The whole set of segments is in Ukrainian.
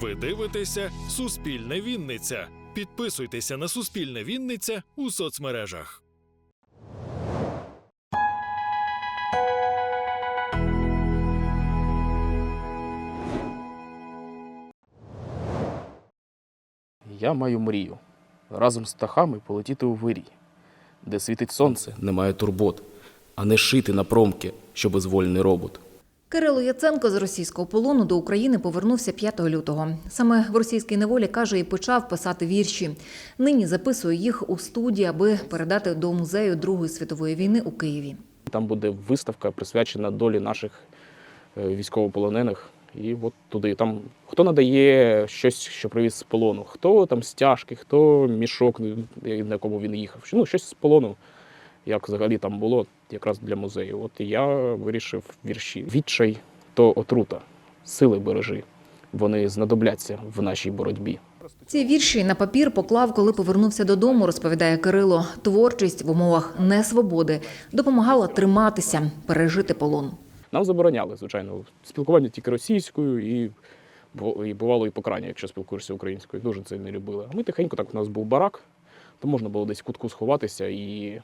Ви дивитеся Суспільне Вінниця. Підписуйтеся на Суспільне Вінниця у соцмережах. Я маю мрію разом з птахами полетіти у вирій, де світить сонце, немає турбот, а не шити на промки, що безвольний робот. Кирило Яценко з російського полону до України повернувся 5 лютого. Саме в російській неволі каже і почав писати вірші. Нині записує їх у студії, аби передати до музею Другої світової війни у Києві. Там буде виставка присвячена долі наших е, військовополонених. І от туди там хто надає щось, що привіз з полону, хто там стяжки, хто мішок, на якому він їхав. Ну, щось з полону, як взагалі там було, якраз для музею. От я вирішив вірші. Відчай то отрута, сили бережи. Вони знадобляться в нашій боротьбі. Ці вірші на папір поклав, коли повернувся додому, розповідає Кирило. Творчість в умовах несвободи допомагала триматися, пережити полон. Нам забороняли, звичайно, спілкування тільки російською і, і бувало і покарання, якщо спілкуєшся українською. Дуже це не любили. А ми тихенько, так у нас був барак, то можна було десь в кутку сховатися і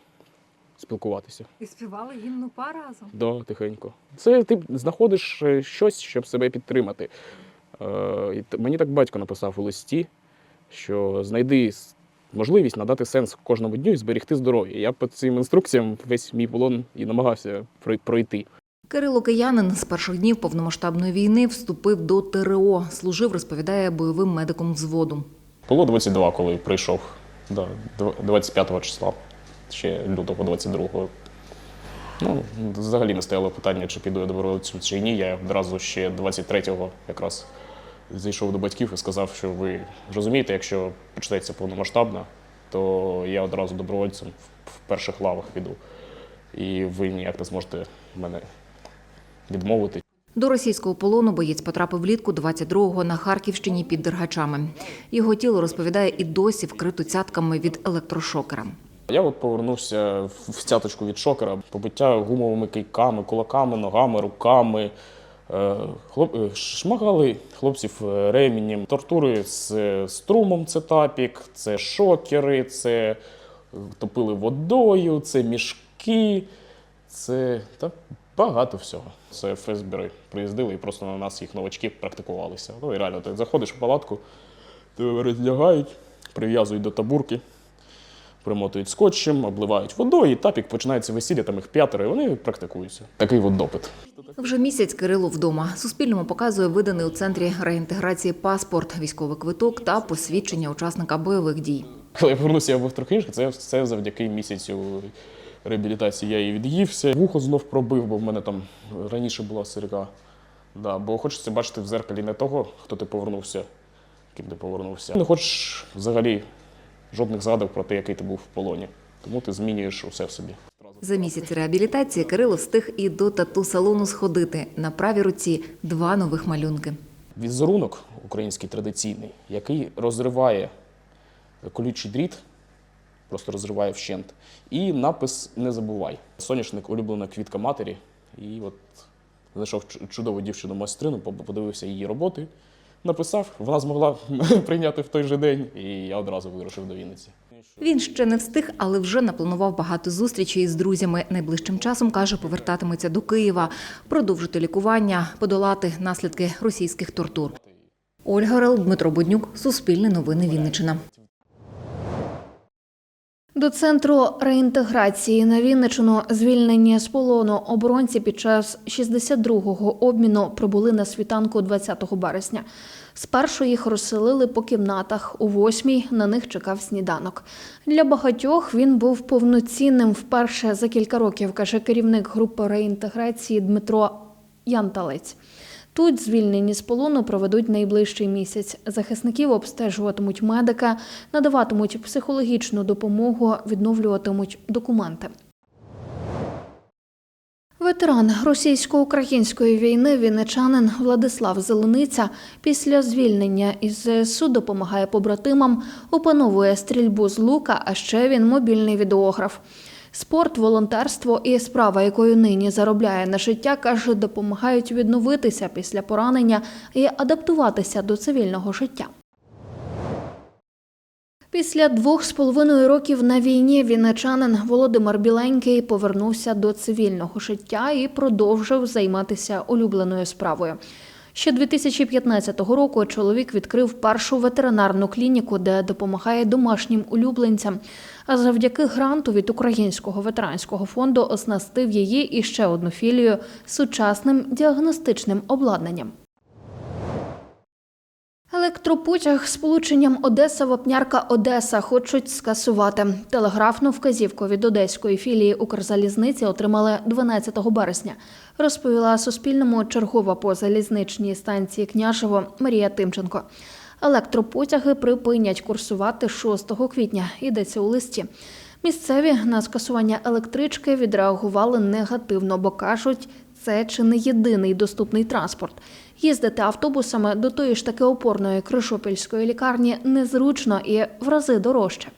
спілкуватися. І співали гімну па разом. Да, тихенько. Це ти знаходиш е, щось, щоб себе підтримати. Е, і мені так батько написав у листі, що знайди можливість надати сенс кожному дню і зберегти здоров'я. Я по цим інструкціям весь мій полон і намагався пройти. Кирило Киянин з перших днів повномасштабної війни вступив до ТРО. Служив, розповідає, бойовим медиком взводу. Було 22, коли прийшов. Да, дв- 25 числа, ще лютого 22-го. Ну, взагалі не стояло питання, чи піду я добровольцем чи ні. Я одразу ще 23-го якраз зайшов до батьків і сказав, що ви розумієте, якщо почнеться повномасштабна, то я одразу добровольцем в перших лавах піду. І ви ніяк не зможете мене відмовити. До російського полону боєць потрапив влітку 22-го на Харківщині під Дергачами. Його тіло розповідає і досі вкрито цятками від електрошокера. Я от повернувся в стяточку від шокера, побиття гумовими кийками, кулаками, ногами, руками. Е, Хлоп... е, Шмагали хлопців е, ременем, тортури з струмом це тапік, це шокери, це топили водою, це мішки, це та багато всього. Це ФСБ приїздили і просто на нас їх новачки практикувалися. Ну і реально, ти заходиш в палатку, тебе роздягають, прив'язують до табурки примотують скотчем, обливають водою, і тапік починається весілля, там їх п'ятеро, і вони практикуються. Такий от допит. Вже місяць Кирило вдома. Суспільному показує виданий у центрі реінтеграції паспорт, військовий квиток та посвідчення учасника бойових дій. Коли я повернувся, я був трохи це все завдяки місяцю реабілітації. Я її від'ївся. Вухо знов пробив, бо в мене там раніше була сирка. Да, бо хочеться бачити в зеркалі не того, хто ти повернувся, ким ти повернувся. Не хочеш взагалі жодних згадок про те, який ти був в полоні. Тому ти змінюєш усе в собі. За місяць реабілітації Кирило встиг і до тату-салону сходити. На правій руці два нових малюнки. Візерунок український традиційний, який розриває колючий дріт, просто розриває вщент. І напис Не забувай. Соняшник улюблена квітка матері. І от знайшов чудову дівчину майстрину, подивився її роботи, написав, вона змогла прийняти в той же день, і я одразу вирушив до Вінниці. Він ще не встиг, але вже напланував багато зустрічей з друзями. Найближчим часом каже, повертатиметься до Києва, продовжити лікування, подолати наслідки російських тортур. Ольга Рел, Дмитро Буднюк, Суспільне новини Вінниччина. До центру реінтеграції на Вінничину звільнені з полону оборонці під час 62-го обміну прибули на світанку 20 березня. Спершу їх розселили по кімнатах. У восьмій на них чекав сніданок. Для багатьох він був повноцінним вперше за кілька років, каже керівник групи реінтеграції Дмитро Янталець. Тут звільнені з полону проведуть найближчий місяць. Захисників обстежуватимуть медика, надаватимуть психологічну допомогу, відновлюватимуть документи. Ветеран російсько-української війни вінничанин Владислав Зелениця після звільнення із ЗСУ допомагає побратимам, опановує стрільбу з лука, а ще він мобільний відеограф. Спорт, волонтерство і справа, якою нині заробляє на життя, каже, допомагають відновитися після поранення і адаптуватися до цивільного життя. Після двох з половиною років на війні вінничанин Володимир Біленький повернувся до цивільного життя і продовжив займатися улюбленою справою. Ще 2015 року чоловік відкрив першу ветеринарну клініку, де допомагає домашнім улюбленцям. А завдяки гранту від Українського ветеранського фонду оснастив її і ще одну філію сучасним діагностичним обладнанням. Електропотяг з полученням Одеса Вапнярка Одеса хочуть скасувати. Телеграфну вказівку від одеської філії Укрзалізниці отримали 12 березня. Розповіла Суспільному чергова по залізничній станції Княжево Марія Тимченко. Електропотяги припинять курсувати 6 квітня. Йдеться у листі. Місцеві на скасування електрички відреагували негативно, бо кажуть, це чи не єдиний доступний транспорт. Їздити автобусами до тої ж таки опорної Кришопільської лікарні незручно і в рази дорожче.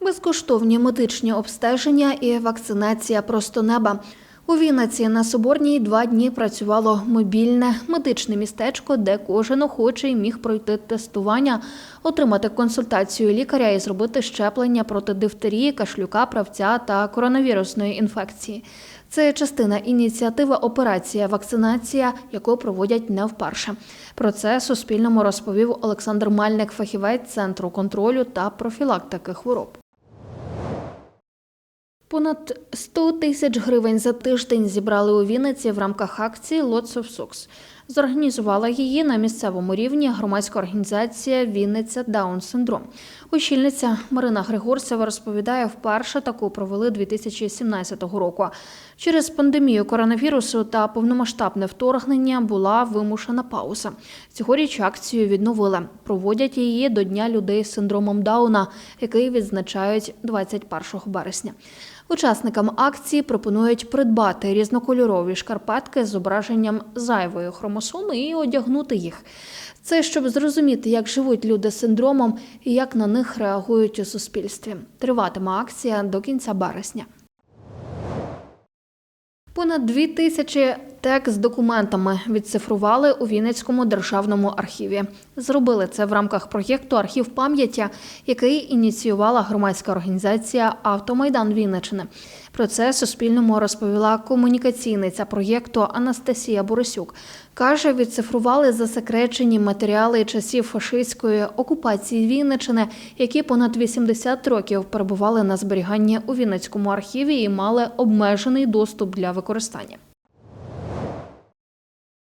Безкоштовні медичні обстеження і вакцинація просто неба. У Вінниці на Соборній два дні працювало мобільне медичне містечко, де кожен охочий міг пройти тестування, отримати консультацію лікаря і зробити щеплення проти дифтерії, кашлюка, правця та коронавірусної інфекції. Це частина ініціативи Операція вакцинація, яку проводять не вперше. Про це Суспільному розповів Олександр Мальник, фахівець центру контролю та профілактики хвороб. Понад 100 тисяч гривень за тиждень зібрали у Вінниці в рамках акції Lots of Socks. Зорганізувала її на місцевому рівні громадська організація Вінниця Даун Синдром. Очільниця Марина Григорцева розповідає, вперше таку провели 2017 року. Через пандемію коронавірусу та повномасштабне вторгнення була вимушена пауза. Цьогоріч акцію відновили. Проводять її до Дня людей з синдромом Дауна, який відзначають 21 березня. Учасникам акції пропонують придбати різнокольорові шкарпетки з зображенням зайвої хромосоми і одягнути їх. Це щоб зрозуміти, як живуть люди з синдромом і як на них реагують у суспільстві. Триватиме акція до кінця березня. Понад дві тисячі тек з документами відцифрували у Вінницькому державному архіві. Зробили це в рамках проєкту Архів пам'яті, який ініціювала громадська організація Автомайдан Вінничини. Про це Суспільному розповіла комунікаційниця проєкту Анастасія Борисюк. Каже, відцифрували засекречені матеріали часів фашистської окупації Вінничини, які понад 80 років перебували на зберіганні у Вінницькому архіві і мали обмежений доступ для використання.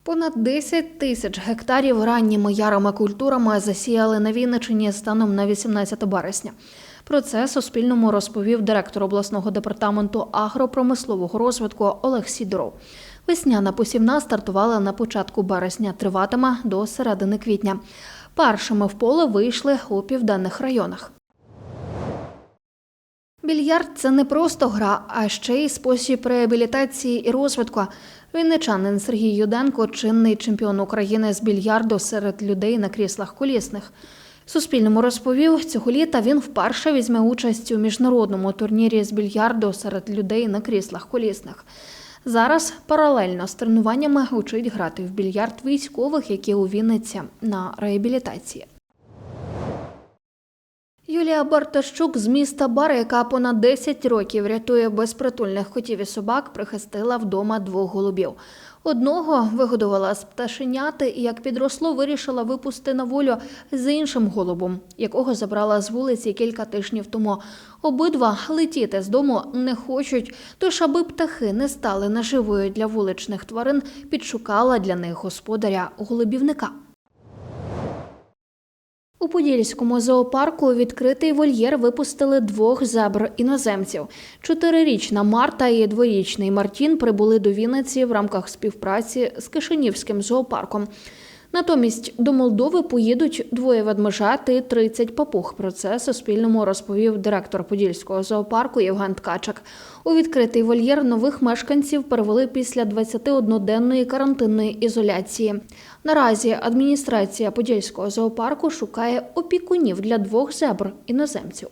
Понад 10 тисяч гектарів ранніми ярими культурами засіяли на Вінничині станом на 18 березня. Про це Суспільному розповів директор обласного департаменту агропромислового розвитку Олег Сідоров. Весняна посівна стартувала на початку березня, триватиме до середини квітня. Першими в поле вийшли у південних районах. Більярд це не просто гра, а ще й спосіб реабілітації і розвитку. Вінничанин Сергій Юденко чинний чемпіон України з більярду серед людей на кріслах колісних. Суспільному розповів, цього літа він вперше візьме участь у міжнародному турнірі з більярду серед людей на кріслах колісних. Зараз паралельно з тренуваннями учить грати в більярд військових, які у Вінниці на реабілітації. Юлія Бартащук з міста Бар, яка понад 10 років рятує безпритульних котів і собак, прихистила вдома двох голубів. Одного вигодувала з пташеняти і як підросло, вирішила випустити на волю з іншим голубом, якого забрала з вулиці кілька тижнів тому. Обидва летіти з дому не хочуть, тож, аби птахи не стали наживою для вуличних тварин, підшукала для них господаря голубівника. У Подільському зоопарку у відкритий вольєр випустили двох зебр іноземців. Чотирирічна Марта і дворічний Мартін прибули до Вінниці в рамках співпраці з Кишинівським зоопарком. Натомість до Молдови поїдуть двоє ведмежат і 30 папуг. Про це Суспільному розповів директор Подільського зоопарку Євген Ткачак. У відкритий вольєр нових мешканців перевели після 21-денної карантинної ізоляції. Наразі адміністрація Подільського зоопарку шукає опікунів для двох зебр іноземців.